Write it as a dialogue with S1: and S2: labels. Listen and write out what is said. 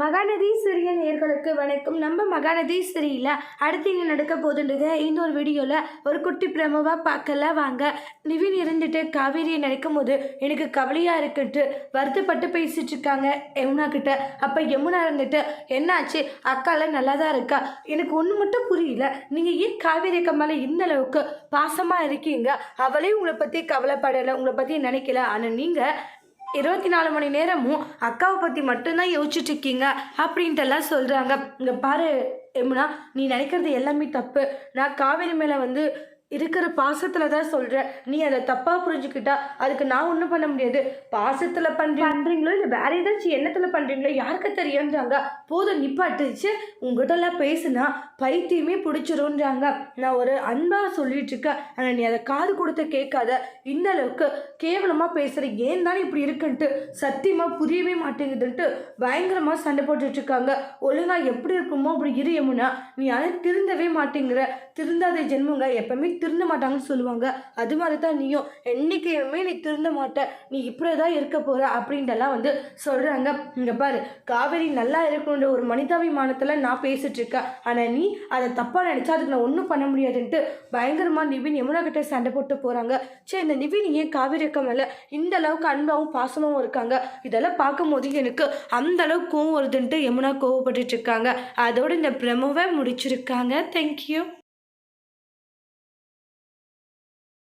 S1: மகாநதி சிறிய நேர்களுக்கு வணக்கம். நம்ம மகாநதி சிறியில் அடுத்து இங்கே நடக்க போதுன்றது இந்த ஒரு வீடியோவில் ஒரு குட்டி பிரமவாக பார்க்கல. வாங்க. நிவின் இருந்துட்டு காவேரியை நினைக்கும் போது எனக்கு கவலையாக இருக்குன்ட்டு வருத்தப்பட்டு பேசிட்டு இருக்காங்க யமுனா கிட்ட. அப்போ யமுனா இருந்துட்டு என்னாச்சு? அக்காலாம் நல்லா தான் இருக்கா? எனக்கு ஒன்று மட்டும் புரியல. நீங்கள் ஏன் காவேரி அக்கா மேலே இந்த அளவுக்கு பாசமாக இருக்கீங்க? அவளே உங்களை பற்றி கவலைப்படலை உங்களை பற்றி நினைக்கல. ஆனால் நீங்கள் இருபத்தி நாலு மணி நேரமும் அக்காவை பற்றி மட்டும்தான் யோசிச்சுட்டு இருக்கீங்க அப்படின்ட்டுலாம் சொல்கிறாங்க இங்கே பாரு எம்னா நீ நினைக்கிறது எல்லாமே தப்பு. நான் காவேரி மேலே வந்து இருக்கிற பாசத்தில் தான் சொல்கிறேன் நீ அதை தப்பாக புரிஞ்சுக்கிட்டா அதுக்கு நான் ஒன்றும் பண்ண முடியாது. பாசத்தில் பண்ணுற பண்ணுறீங்களோ இல்லை வேற ஏதாச்சும் எண்ணத்தில் பண்ணுறீங்களோ யாருக்கு தெரியுன்றாங்க போதும் நிப்பாட்டுச்சு உங்ககிட்டலாம் பேசுனா பைத்தியமே பிடிச்சிருன்றாங்க நான் ஒரு அன்பாக சொல்லிட்டு இருக்கேன். ஆனால் நீ அதை காது கொடுத்து கேட்காத. இந்த அளவுக்கு கேவலமாக பேசுகிற ஏன் தான் இப்படி இருக்குன்ட்டு சத்தியமாக புரியவே மாட்டேங்குதுன்ட்டு பயங்கரமாக சண்டை போட்டுட்டு இருக்காங்க. ஒழுங்காக எப்படி இருக்குமோ அப்படி இரு யமுனா. நீ ஆனால் திருந்தவே மாட்டேங்கிற. திருந்தாத ஜென்மங்க எப்பவுமே திருந்த மாட்டாங்கன்னு சொல்லுவாங்க. அது மாதிரி தான் நீயும். என்றைக்குமே நீ திருந்த மாட்ட நீ இப்படி தான் இருக்க போகிற அப்படின்ட்டுலாம் வந்து சொல்கிறாங்க இங்கே பாரு காவேரி நல்லா இருக்கணுன்ற ஒரு மனிதாபிமானத்தில் நான் பேசிகிட்ருக்கேன் ஆனால் நீ அதை தப்பாக நினச்சா அதுக்கு நான் ஒன்றும் பண்ண முடியாதுன்ட்டு பயங்கரமாக நிவின் யமுனா கிட்ட சண்டை போட்டு போகிறாங்க சரி இந்த நிவின் ஏன் காவேரி அக்கா மேலே இந்த அளவுக்கு அன்பாகவும் பாசமாகவும் இருக்காங்க? இதெல்லாம் பார்க்கும்போது எனக்கு அந்த அளவுக்கு கோவம் வருதுன்ட்டு யமுனா கோவப்பட்டுட்ருக்காங்க அதோட இந்த பிரமவை முடிச்சிருக்காங்க. தேங்க்யூ